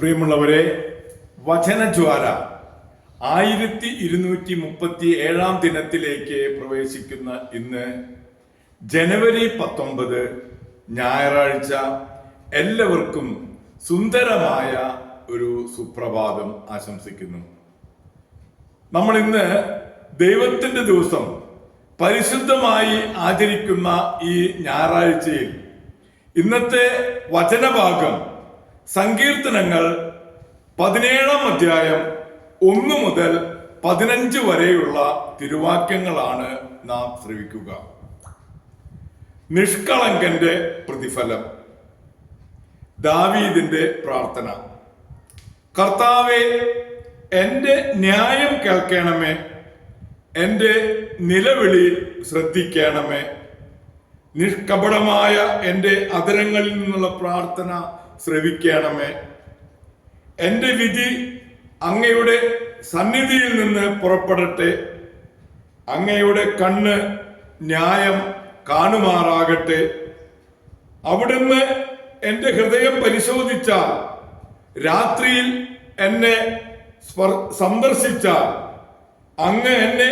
പ്രിയമുള്ളവരെ വചനജ്വാല ആയിരത്തി ഇരുന്നൂറ്റി മുപ്പത്തി ഏഴാം ദിനത്തിലേക്ക് പ്രവേശിക്കുന്ന ഇന്ന് ജനുവരി പത്തൊമ്പത് ഞായറാഴ്ച എല്ലാവർക്കും സുന്ദരമായ ഒരു സുപ്രഭാതം ആശംസിക്കുന്നു. നമ്മൾ ഇന്ന് ദൈവത്തിന്റെ ദിവസം പരിശുദ്ധമായി ആചരിക്കുന്ന ഈ ഞായറാഴ്ചയിൽ ഇന്നത്തെ വചനഭാഗം സങ്കീർത്തനങ്ങൾ പതിനേഴാം അധ്യായം ഒന്ന് മുതൽ പതിനഞ്ച് വരെയുള്ള തിരുവാക്യങ്ങളാണ് നാം ശ്രവിക്കുക. നിഷ്കളങ്കന്റെ പ്രതിഫലം. ദാവീദിന്റെ പ്രാർത്ഥന. കർത്താവെ എന്റെ ന്യായം കേൾക്കണമേ. എന്റെ നിലവിളി ശ്രദ്ധിക്കണമേ. നിഷ്കപടമായ എന്റെ അതരങ്ങളിൽ നിന്നുള്ള പ്രാർത്ഥന ശ്രവിക്കണമേ. എന്റെ വിധി അങ്ങയുടെ സന്നിധിയിൽ നിന്ന് പുറപ്പെടട്ടെ. അങ്ങയുടെ കണ്ണ് ന്യായം കാണുമാറാകട്ടെ. അവിടുന്ന് എന്റെ ഹൃദയം പരിശോധിച്ചാൽ രാത്രിയിൽ എന്നെ സന്ദർശിച്ചാൽ അങ്ങ് എന്നെ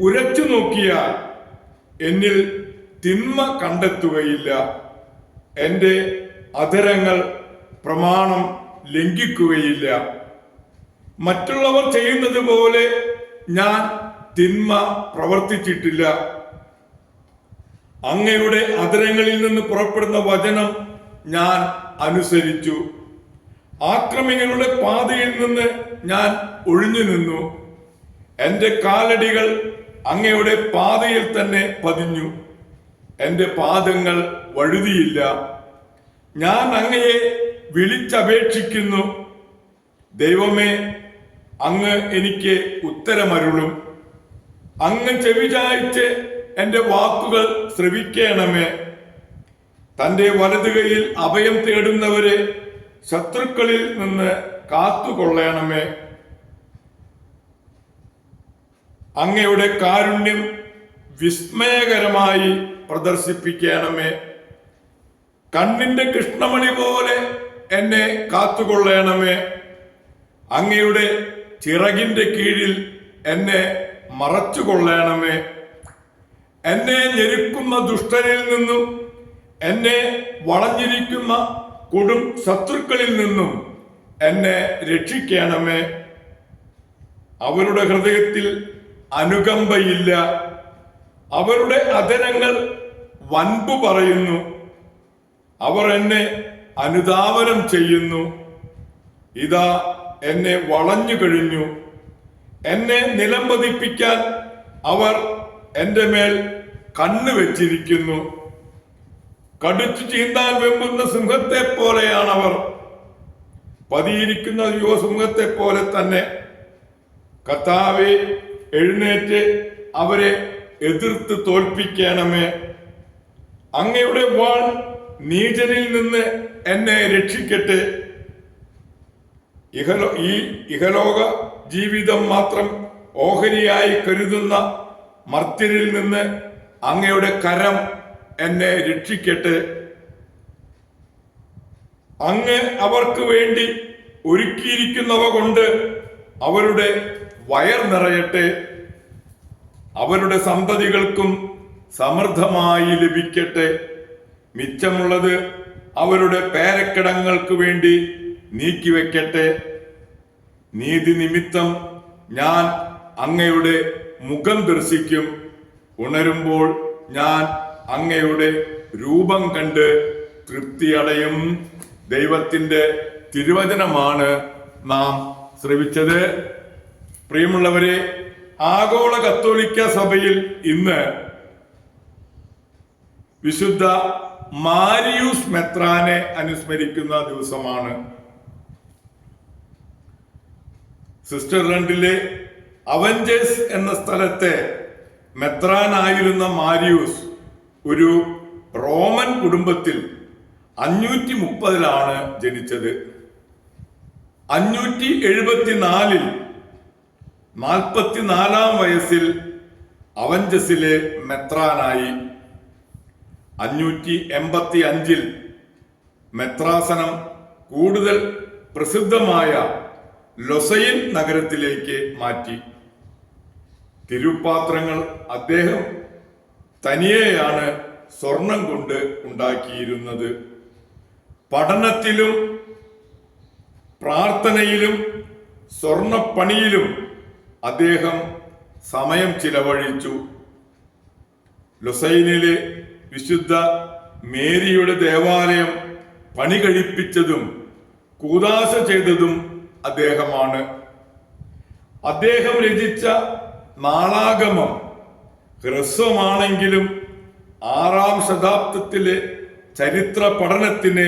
ഉരച്ചു നോക്കിയാൽ എന്നിൽ തിന്മ കണ്ടെത്തുകയില്ല. എന്റെ അധരങ്ങൾ പ്രമാണം ലംഘിക്കുകയില്ല. മറ്റുള്ളവർ ചെയ്യുന്നത് പോലെ ഞാൻ തിന്മ പ്രവർത്തിച്ചിട്ടില്ല. അങ്ങയുടെ അതിരങ്ങളിൽ നിന്ന് പുറപ്പെടുന്ന വചനം ഞാൻ അനുസരിച്ചു. ആക്രമികളുടെ പാതയിൽ നിന്ന് ഞാൻ ഒഴിഞ്ഞു നിന്നു. എന്റെ കാലടികൾ അങ്ങയുടെ പാതയിൽ തന്നെ പതിഞ്ഞു. എന്റെ പാദങ്ങൾ വഴുതിയില്ല. ഞാൻ അങ്ങയെ വിളിച്ചപേക്ഷിക്കുന്നു. ദൈവമേ അങ്ങ് എനിക്ക് ഉത്തരമരുളും. അങ്ങ് ചെവിചായ്ച്ച് എന്റെ വാക്കുകൾ ശ്രവിക്കണമേ. തന്റെ വലതുകയിൽ അഭയം തേടുന്നവരെ ശത്രുക്കളിൽ നിന്ന് കാത്തുകൊള്ളണമേ. അങ്ങയുടെ കാരുണ്യം വിസ്മയകരമായി പ്രദർശിപ്പിക്കണമേ. കണ്ണിന്റെ കൃഷ്ണമണി പോലെ എന്നെ കാത്തുകൊള്ളണമേ. അങ്ങയുടെ ചിറകിന്റെ കീഴിൽ എന്നെ മറച്ചുകൊള്ളണമേ. എന്നെ ഞെരുക്കുന്ന ദുഷ്ടനിൽ നിന്നും എന്നെ വളഞ്ഞിരിക്കുന്ന കൊടും ശത്രുക്കളിൽ നിന്നും എന്നെ രക്ഷിക്കണമേ. അവരുടെ ഹൃദയത്തിൽ അനുകമ്പയില്ല. അവരുടെ അധരങ്ങൾ വൻപു പറയുന്നു. അവർ എന്നെ അനുധാവനം ചെയ്യുന്നു. ഇതാ എന്നെ വളഞ്ഞു കഴിഞ്ഞു. എന്നെ നിലംപതിപ്പിക്കാൻ അവർ എന്റെ മേൽ കണ്ണു വെച്ചിരിക്കുന്നു. കടുച്ചു ചീന്താൻ വെമ്പുന്ന സിംഹത്തെ പോലെയാണ് അവർ പതിയിരിക്കുന്ന യുവസിംഹത്തെ പോലെ തന്നെ. കർത്താവെ എഴുന്നേറ്റ് അവരെ എതിർത്ത് തോൽപ്പിക്കണമേ. അങ്ങയുടെ വാൾ നീചനിൽ നിന്ന് എന്നെ രക്ഷിക്കട്ടെ. ഇഹലോ ഈ ഇഹലോക ജീവിതം മാത്രം ഓഹരിയായി കരുതുന്ന മർത്യരിൽ നിന്ന് അങ്ങയുടെ കരം എന്നെ രക്ഷിക്കട്ടെ. അങ്ങ് അവർക്ക് വേണ്ടി ഒരുക്കിയിരിക്കുന്നവ കൊണ്ട് അവരുടെ വയർ നിറയട്ടെ. അവരുടെ സന്തതികൾക്കും സമൃദ്ധമായി ലഭിക്കട്ടെ. മിച്ചമുള്ളത് അവരുടെ പേരക്കിടങ്ങൾക്ക് വേണ്ടി നീക്കിവെക്കട്ടെ. നീതി നിമിത്തം ഞാൻ അങ്ങയുടെ മുഖം ദർശിക്കും. ഉണരുമ്പോൾ ഞാൻ അങ്ങയുടെ രൂപം കണ്ട് തൃപ്തിയടയും. ദൈവത്തിന്റെ തിരുവചനമാണ് നാം ശ്രവിച്ചത്. പ്രിയമുള്ളവരെ ആഗോള കത്തോലിക്ക സഭയിൽ ഇന്ന് വിശുദ്ധ മാരിയൂസ് മെത്രാനെ അനുസ്മരിക്കുന്ന ദിവസമാണ്. സിസ്റ്റർ രണ്ടിലെ അവഞ്ചേഴ്സ് എന്ന സ്ഥലത്തെ മെത്രാനായിരുന്ന മാരിയൂസ് ഒരു റോമൻ കുടുംബത്തിൽ അഞ്ഞൂറ്റി മുപ്പതിലാണ് ജനിച്ചത്. അഞ്ഞൂറ്റി എഴുപത്തിനാലിൽ നാൽപ്പത്തിനാലാം വയസ്സിൽ അവഞ്ചസിലെ മെത്രാനായി. അഞ്ഞൂറ്റി എൺപത്തി അഞ്ചിൽ മെത്രാസനം കൂടുതൽ പ്രസിദ്ധമായ ലൊസൈൻ നഗരത്തിലേക്ക് മാറ്റി. തിരുപ്പാത്രങ്ങൾ അദ്ദേഹം തനിയെയാണ് സ്വർണം കൊണ്ട് ഉണ്ടാക്കിയിരുന്നത്. പഠനത്തിലും പ്രാർത്ഥനയിലും സ്വർണപ്പണിയിലും അദ്ദേഹം സമയം ചിലവഴിച്ചു. ലുസൈനിലെ വിശുദ്ധ മേരിയുടെ ദേവാലയം പണി കഴിപ്പിച്ചതും കൂതാശ ചെയ്തതും അദ്ദേഹമാണ്. അദ്ദേഹം രചിച്ച നാളാഗമം ഹ്രസ്വമാണെങ്കിലും ആറാം ശതാബ്ദത്തിലെ ചരിത്ര പഠനത്തിന്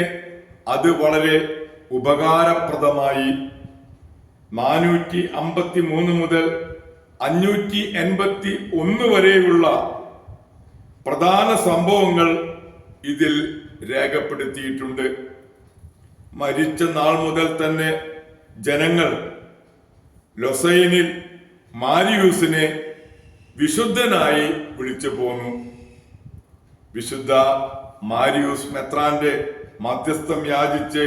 അത് വളരെ ഉപകാരപ്രദമായി. നാനൂറ്റി അമ്പത്തി മൂന്ന് മുതൽ അഞ്ഞൂറ്റി എൺപത്തി ഒന്ന് വരെയുള്ള പ്രധാന സംഭവങ്ങൾ ഇതിൽ രേഖപ്പെടുത്തിയിട്ടുണ്ട്. മരിച്ച നാൾ മുതൽ തന്നെ ജനങ്ങൾ ലൊസൈനിൽ മാരിയൂസിനെ വിശുദ്ധനായി വിളിച്ചു പോന്നു. വിശുദ്ധ മാരിയൂസ് മെത്രാന്റെ മധ്യസ്ഥം യാചിച്ച്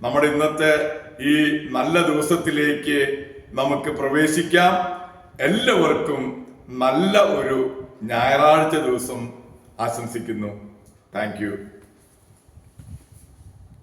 നമ്മുടെ ഇന്നത്തെ ഈ നല്ല ദിവസത്തിലേക്ക് നമുക്ക് പ്രവേശിക്കാം. എല്ലാവർക്കും നല്ല ഒരു ഞായറാഴ്ച ദിവസം ആശംസിക്കുന്നു. താങ്ക്